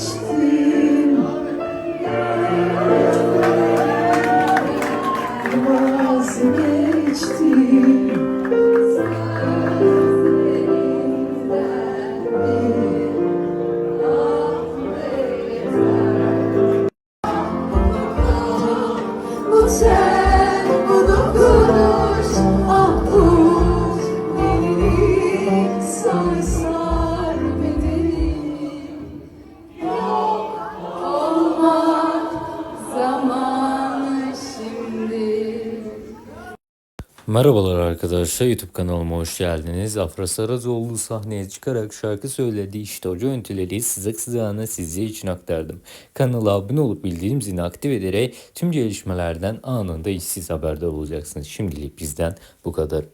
Geçti. Merhabalar arkadaşlar YouTube kanalıma hoş geldiniz. Afra Saracoğlu sahneye çıkarak şarkı söyledi. İşte o görüntüleri sızık sızağına sizler için aktardım. Kanala abone olup bildirim zilini aktif ederek tüm gelişmelerden anında işsiz haberdar olacaksınız. Şimdilik bizden bu kadar.